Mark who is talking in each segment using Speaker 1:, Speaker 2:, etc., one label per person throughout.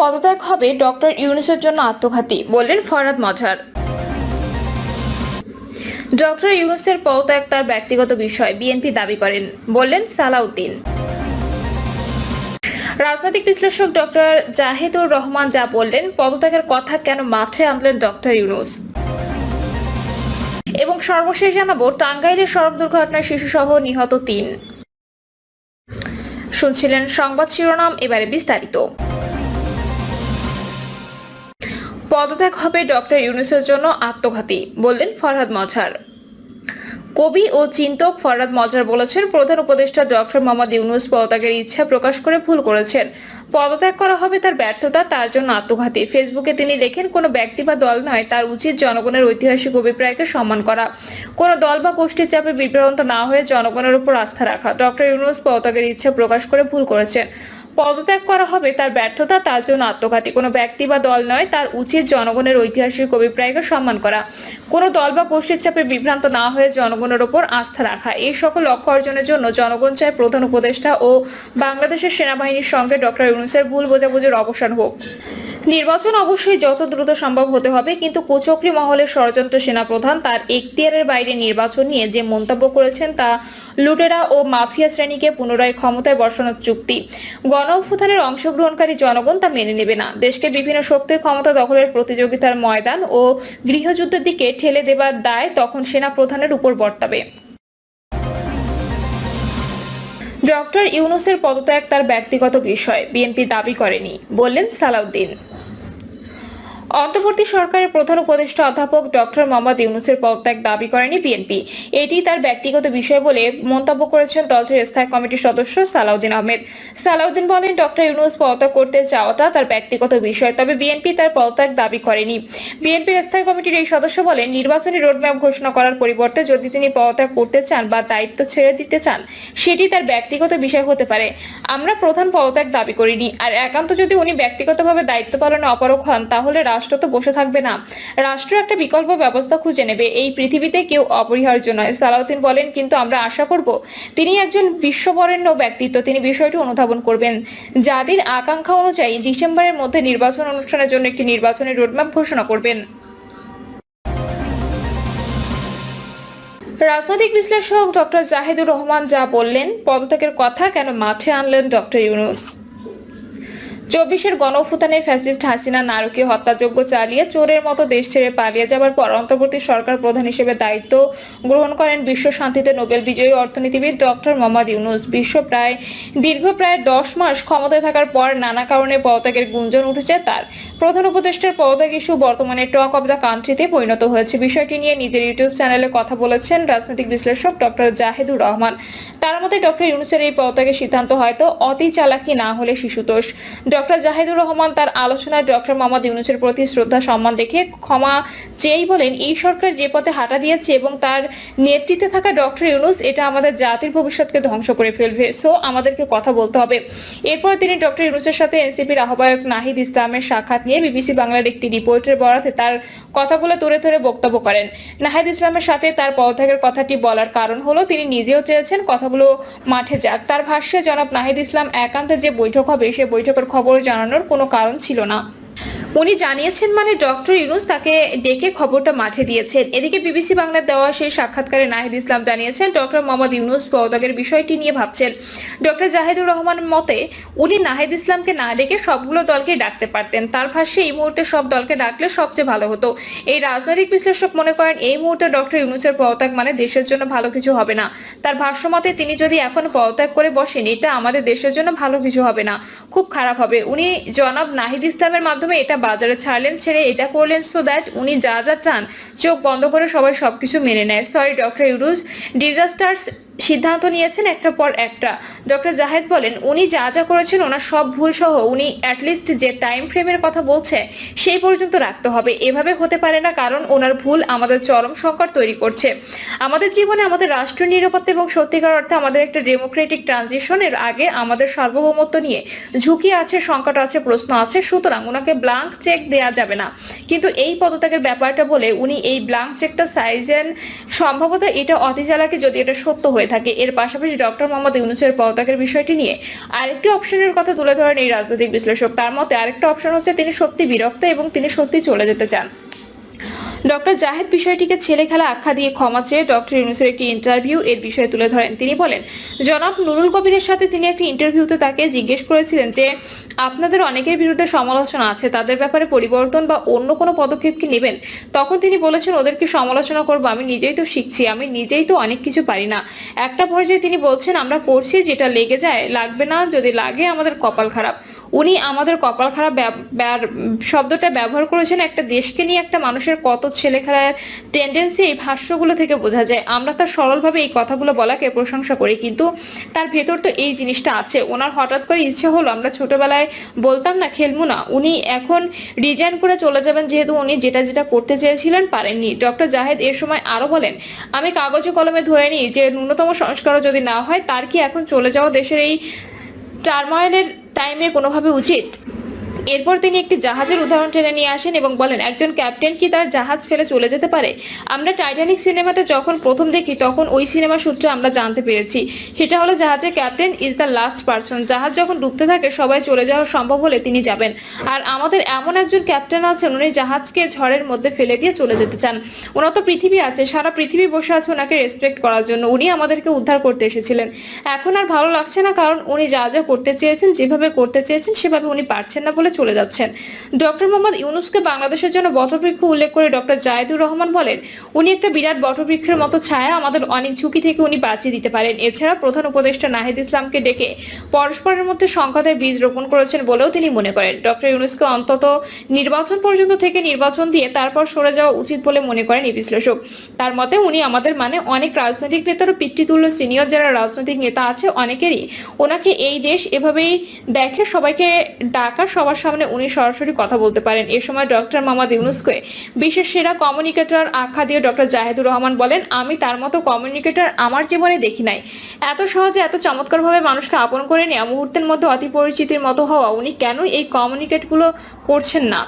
Speaker 1: পদত্যাগ হবে ডক্টর ইউনুসের জন্য আত্মঘাতী, বললেন ফরহাদ মজহার ডক্টর ইউনুসের পদত্যাগ তার ব্যক্তিগত বিষয়, বিএনপি দাবি করেন, বললেন সালাউদ্দিন। রাজনৈতিক বিশ্লেষক ডক্টর জাহিদুর রহমান যা বললেন, পদত্যাগের কথা কেন মাঠে আনলেন ডক্টর ইউনুস? এবং সর্বশেষ জানাব টাঙ্গাইলের সড়ক দুর্ঘটনায় শিশুসহ নিহত তিন। শুনছিলেন সংবাদ শিরোনাম, এবারে বিস্তারিত। পদত্যাগ হবে ডক্টর ইউনুসের জন্য আত্মঘাতী, বললেন ফরহাদ মজহার কবি ও চিন্তক ফরহাদ মজার বলেছেন, প্রধান উপদেষ্টা ডক্টর মোহাম্মদ ইউনুস পদত্যাগের ইচ্ছা প্রকাশ করে ভুল করেছেন। পদত্যাগ করা হবে তার ব্যর্থতা, তার জন্য আত্মঘাতী। ফেসবুকে তিনি লেখেন, কোনো ব্যক্তি বা দল নয়, তার উচিত জনগণের ঐতিহাসিক অভিপ্রায়কে সম্মান করা। কোনো দল বা গোষ্ঠীর চাপে বিভ্রান্ত না হয়ে জনগণের উপর আস্থা রাখা। ডক্টর ইউনুস পদত্যাগের ইচ্ছা প্রকাশ করে ভুল করেছেন। পদত্যাগ করা হবে তার ব্যর্থতা, তার জন্য আত্মঘাতী। কোনো ব্যক্তি বা দল নয়, তার উচিত জনগণের ঐতিহাসিক অভিপ্রায়কে সম্মান করা। কোনো দল বা গোষ্ঠীর চাপে বিভ্রান্ত না হয়ে জনগণের ওপর আস্থা রাখা। এই সকল লক্ষ্য অর্জনের জন্য জনগণ চায় প্রধান উপদেষ্টা ও বাংলাদেশের সেনাবাহিনীর সঙ্গে ডক্টর ইউনুসের ভুল বোঝাবুঝির অবসান হোক। নির্বাচন অবশ্যই যত দ্রুত সম্ভব হতে হবে, কিন্তু কুচক্রী মহলের ষড়যন্ত্র সেনাপ্রধান তার এখতিয়ারের বাইরে নির্বাচন নিয়ে যে মন্তব্য করেছেন তা লুটেরা ও মাফিয়া শ্রেণীকে পুনরায় ক্ষমতায় বসানোর চুক্তি। গণ অভ্যুত্থানের অংশগ্রহণকারী জনগণ তা মেনে নেবে না। দেশকে বিভিন্ন শক্তির ক্ষমতা দখলের প্রতিযোগিতার ময়দান ও গৃহযুদ্ধের দিকে ঠেলে দেবার দায় তখন সেনা প্রধানের উপর বর্তাবে। ডক্টর ইউনুসের পদত্যাগ তার ব্যক্তিগত বিষয়। বিএনপি দাবি করেনি বললেন সালাউদ্দিন। অন্তর্বর্তী সরকারের প্রধান উপদেষ্টা অধ্যাপক ডক্টর মোহাম্মদ ইউনুসের পদত্যাগ দাবি করেনি বিএনপি। এটি তার ব্যক্তিগত বিষয় বলে মন্তব্য করেছেন দলটির স্থায়ী কমিটির সদস্য সালাউদ্দিন আহমেদ। সালাউদ্দিন বলেন, ডক্টর ইউনুস পদত্যাগ করতে চাওয়াটা তার ব্যক্তিগত বিষয়, তবে বিএনপি তার পদত্যাগ দাবি করেনি। বিএনপির স্থায়ী কমিটির এই সদস্য বলেন, নির্বাচনী রোডম্যাপ ঘোষণা করার পরিবর্তে যদি তিনি পদত্যাগ করতে চান বা দায়িত্ব ছেড়ে দিতে চান, সেটি তার ব্যক্তিগত বিষয় হতে পারে। আমরা প্রধান পদত্যাগ দাবি করিনি, আর একান্ত যদি উনি ব্যক্তিগতভাবে দায়িত্ব পালনে অপারক হন, তাহলে রাষ্ট্র তো বসে থাকবে না। রাষ্ট্র একটা বিকল্প ব্যবস্থা খুঁজে নেবে। এই পৃথিবীতে কেউ অপরিহার্য নয়। সালাউদ্দিন বলেন, কিন্তু আমরা আশা করব, তিনি একজন বিশ্ববরেণ্য ব্যক্তিত্ব। তিনি বিষয়টি অনুধাবন করবেন। যাদের আকাঙ্ক্ষা অনুযায়ী ডিসেম্বরের মধ্যে নির্বাচন অনুষ্ঠানের জন্য একটি নির্বাচনের রোডম্যাপ ঘোষণা করবেন। রাজনৈতিক বিশ্লেষক ডক্টর জাহিদুর রহমান যা বললেন, পদত্যাগের কথা কেন মাঠে আনলেন ডক্টর ইউনুস? চব্বিশের গণঅভ্যুত্থানে ফ্যাসিস্ট হাসিনা নারকীয় হত্যাযজ্ঞ চালিয়ে চোরের মতো দেশ ছেড়ে পালিয়ে যাবার পর অন্তর্বর্তী সরকার প্রধান হিসেবে দায়িত্ব গ্রহণ করেন বিশ্ব শান্তিতে নোবেল বিজয়ী অর্থনীতিবিদ ডক্টর মোহাম্মদ ইউনুস। বিশ্ব প্রায় দীর্ঘ প্রায় দশ মাস ক্ষমতায় থাকার পর নানা কারণে পদত্যাগের গুঞ্জন উঠেছে তার। প্রধান উপদেষ্টার পদত্যাগ ইস্যু বর্তমানে টক অব দ্য কান্ট্রিতে পরিণত হয়েছে। বিষয়টি নিয়ে নিজের ইউটিউব চ্যানেলে কথা বলেছেন রাজনৈতিক বিশ্লেষক ডক্টর জাহেদুর রহমান। তার মতে ডক্টর ইউনুসের এই পদত্যাগের সিদ্ধান্ত হয়তো অতি চালাকি না হলে শিশুতোষ। ডক্টর জাহিদুর রহমান তার আলোচনায় ডক্টর মোহাম্মদ ইউনুসের প্রতি শ্রদ্ধা, সম্মান দেখে ক্ষমা চেয়েই বলেন, এই সরকার যে পথে হাঁটা দিয়েছে এবং তার নেতৃত্বে থাকা ডক্টর ইউনুস, এটা আমাদের জাতির ভবিষ্যৎকে ধ্বংস করে ফেলবে। সো, আমাদেরকে কথা বলতে হবে। এরপর তিনি ডক্টর ইউনুসের সাথে এনসিপির আহ্বায়ক নাহিদ ইসলামের সাক্ষাৎ নিয়ে বিবিসি বাংলার একটি রিপোর্টের বরাতে তার কথাগুলো তুলে ধরে বক্তব্য করেন। নাহিদ ইসলামের সাথে তার পদত্যাগের কথাটি বলার কারণ হলো, তিনি নিজেও চেয়েছেন কথাগুলো মাঠে যাক। তার ভাষ্যে, জনাব নাহিদ ইসলাম একান্তে যে বৈঠক হবে, সে বৈঠকের খবর জানানোর কোনো কারণ ছিল না। উনি জানিয়েছেন মানে ডক্টর ইউনুস তাকে ডেকে খবরটা মাঠে দিয়েছেন। এদিকে বিবিসি বাংলার দেওয়া সেই সাক্ষাৎকারে নাহিদ ইসলাম জানিয়েছেন, ডক্টর মোহাম্মদ ইউনুস পদত্যাগের বিষয়টি নিয়ে ভাবছেন। ডক্টর জাহিদুর রহমানের মতে, উনি নাহিদ ইসলামকে না ডেকে সবগুলো দলকে ডাকতে পারতেন। তার ভাষ্যে, এই মুহূর্তে সব দলকে ডাকলে সবচেয়ে ভালো হতো। এই রাজনৈতিক বিশ্লেষক মনে করেন, এই মুহূর্তে ডক্টর ইউনুসের পদত্যাগ মানে দেশের জন্য ভালো কিছু হবে না। তার ভাষ্য মতে, তিনি যদি এখন পদত্যাগ করে বসেন, এটা আমাদের দেশের জন্য ভালো কিছু হবে না। খুব খারাপ হবে। উনি জনাব নাহিদ ইসলামের মাধ্যমে এটা বাজারে ছাড়লেন, ছেড়ে এটা করলেন সো দ্যাট উনি যা যা চান, চোখ বন্ধ করে সবাই সবকিছু মেনে নেয়। সরি ডক্টর ইউরুস ডিজাস্টার্স সিদ্ধান্ত নিয়েছেন একটা পর একটা। ডক্টর জাহেদ বলেন, উনি যা যা করেছেন, ওনার সব ভুল সহ উনি অ্যাটলিস্ট যে টাইম ফ্রেমের কথা বলছে, সেই পর্যন্ত রাখতে হবে। এভাবে হতে পারে না, কারণ ওনার ভুল আমাদের চরম সংকট তৈরি করছে। আমাদের জীবনে আমাদের রাষ্ট্রীয় নিরাপত্তা এবং সত্যিকার অর্থে আমাদের একটা ডেমোক্রেটিক ট্রানজিশনের আগে আমাদের সার্বভৌমত্ব নিয়ে ঝুঁকি আছে, সংকট আছে, প্রশ্ন আছে, সুতরাং ওনাকে ব্লাঙ্ক চেক দেয়া যাবে না। কিন্তু এই পদত্যাগের ব্যাপারটা বলে উনি এই ব্লাঙ্ক চেকটা সাইজেন সম্ভবত এটা অতি চালাকি যদি এটা সত্য হয়ে হয়ে থাকে। এর পাশাপাশি ডক্টর মোহাম্মদ ইউনুসের পদত্যাগের বিষয়টি নিয়ে আরেকটি অপশনের কথা তুলে ধরেন এই রাজনৈতিক বিশ্লেষক। তার মতে আরেকটা অপশন হচ্ছে তিনি সত্যি বিরক্ত এবং তিনি সত্যি চলে যেতে চান। ডক্টর জাহেদ বিষয়টিকে ছেলে খেলা আখ্যা দিয়ে ক্ষমা চেয়ে ডক্টর ইউনুসের একটি ইন্টারভিউ এর বিষয়ে তুলে ধরেন। তিনি বলেন, জনাব নুরুল কবিরের সাথে তিনি একটি ইন্টারভিউতে তাকে জিজ্ঞেস করেছিলেন যে, আপনাদের অনেকের বিরুদ্ধে সমালোচনা আছে, তাদের ব্যাপারে পরিবর্তন বা অন্য কোনো পদক্ষেপ কি নেবেন? তখন তিনি বলেছেন, ওদেরকে সমালোচনা করব, আমি নিজেই তো শিখছি, আমি নিজেই তো অনেক কিছু পারি না। একটা পর্যায়ে তিনি বলছেন, আমরা করছি, যেটা লেগে যায়, লাগবে না, যদি লাগে আমাদের কপাল খারাপ। উনি আমাদের কপাল খারাপ শব্দটা ব্যবহার করেছেন একটা দেশকে নিয়ে একটা মানুষের কত ছেলে খেলার টেন্ডেন্সি এই ভাষ্যগুলো থেকে বোঝা যায়। আমরা তার সরলভাবে এই কথাগুলো বলাকে প্রশংসা করি, কিন্তু তার ভেতর তো এই জিনিসটা আছে। ওনার হঠাৎ করে ইচ্ছে হলো, আমরা ছোটবেলায় বলতাম না, খেলব না। উনি এখন রিজাইন করে চলে যাবেন, যেহেতু উনি যেটা যেটা করতে চেয়েছিলেন পারেননি। ডক্টর জাহেদ এর সময় আরও বলেন, আমি কাগজে কলমে ধরে নিই যে ন্যূনতম সংস্কারও যদি না হয়, তার কি এখন চলে যাওয়া দেশের এই টার্ময়েলের টাইমে কোনোভাবে উচিত? এরপর তিনি একটি জাহাজের উদাহরণ টেনে নিয়ে আসেন এবং বলেন, একজন ক্যাপ্টেন কি তার জাহাজ ফেলে চলে যেতে পারে? আমরা টাইটানিক সিনেমাটা যখন প্রথম দেখি, তখন ওই সিনেমা সূত্রে আমরা জানতে পেরেছি। সেটা হলো জাহাজের captain is the last person. জাহাজ যখন ডুবতে থাকে, সবাই চলে যাওয়া সম্ভব হলে তিনি যাবেন। আর আমাদের এমন একজন ক্যাপ্টেন আছেন, উনি জাহাজকে ঝড়ের মধ্যে ফেলে দিয়ে চলে যেতে চান। ওনার তো পৃথিবী আছে, সারা পৃথিবী বসে আছে ওনাকে রেসপেক্ট করার জন্য। উনি আমাদেরকে উদ্ধার করতে এসেছিলেন। এখন আর ভালো লাগছে না, কারণ উনি যা যা করতে চেয়েছেন, যেভাবে করতে চেয়েছেন, সেভাবে উনি পারছেন না বলে চলে যাচ্ছেন। ডক্টর মোহাম্মদ ইউনুসকে বাংলাদেশের জন্য বটবৃক্ষ উল্লেখ করে ডক্টর জায়েদুর রহমান বলেন, উনি একটা বিরাট বটবৃক্ষের মতো ছায়া আমাদের অনেক ঝুঁকি থেকে উনি বাঁচিয়ে দিতে পারেন। এছাড়া প্রধান উপদেষ্টা নাহিদ ইসলামকে ডেকে পরস্পরের মধ্যে সংঘাতের বীজ রোপণ করেছেন বলেও তিনি মনে করেন। ডক্টর ইউনুসকে অন্তত নির্বাচন পর্যন্ত থেকে নির্বাচন দিয়ে তারপর সরে যাওয়া উচিত বলে মনে করেন এই বিশ্লেষক। তার মতে, উনি আমাদের মানে অনেক রাজনৈতিক নেতারও পিতৃতুল্য সিনিয়র যারা রাজনৈতিক নেতা আছে, অনেকেরই। ওনাকে এই দেশ এভাবেই দেখে সবাইকে ডাকা, সবার সামনে উনি সরাসরি কথা বলতে পারেন। এ সময় ডক্টর মামা ইউনুসকে বিশ্বের সেরা কমিউনিকেটর আখ্যা দিয়ে ডক্টর জাহেদুর রহমান বলেন, আমি তার মতো কমিউনিকেটর আমার জীবনে দেখি নাই। এত সহজে, এত চমৎকারভাবে মানুষকে আপন করে নেওয়া মুহূর্তের মধ্যে অতি পরিচিতির মতো হওয়া উনি কেন এই কমিউনিকেটগুলো করছেন না?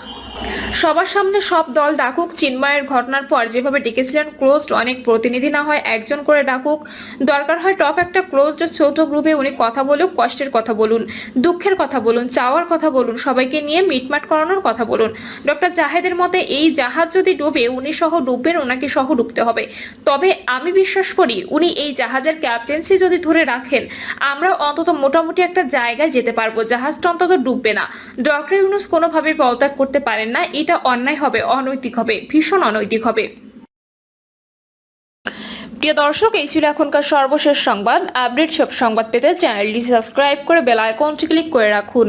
Speaker 1: সবার সামনে সব দল ডাকুক, চিন্ময়ের ঘটনার পর যেভাবে ডেকেছিলেন ক্লোজড অনেক প্রতিনিধি না হয় একজন করে ডাকুক। দরকার হয় টপ একটা ক্লোজড ছোট গ্রুপে উনি কথা বলুক, কষ্টের কথা বলুন, দুঃখের কথা বলুন, চাওয়ার কথা বলুন, সবাইকে নিয়ে মিটমাট করানোর কথা বলুন। ডক্টর জাহেদের মতে এই জাহাজ যদি ডুবে, উনি সহ ডুববেন, ওনাকে সহ ডুবতে হবে। তবে আমি বিশ্বাস করি, উনি এই জাহাজের ক্যাপ্টেন্সি যদি ধরে রাখেন, আমরা অন্তত মোটামুটি একটা জায়গায় যেতে পারব। জাহাজটা অন্তত ডুববে না। ডক্টর ইউনুস কোনোভাবে পদত্যাগ করতে পারেন না। এটা অন্যায় হবে, অনৈতিক হবে, ভীষণ অনৈতিক হবে। প্রিয় দর্শক, এই ছিল এখনকার সর্বশেষ সংবাদ। আপডেট সব সংবাদ পেতে চ্যানেলটি সাবস্ক্রাইব করে বেল আইকনটি ক্লিক করে রাখুন।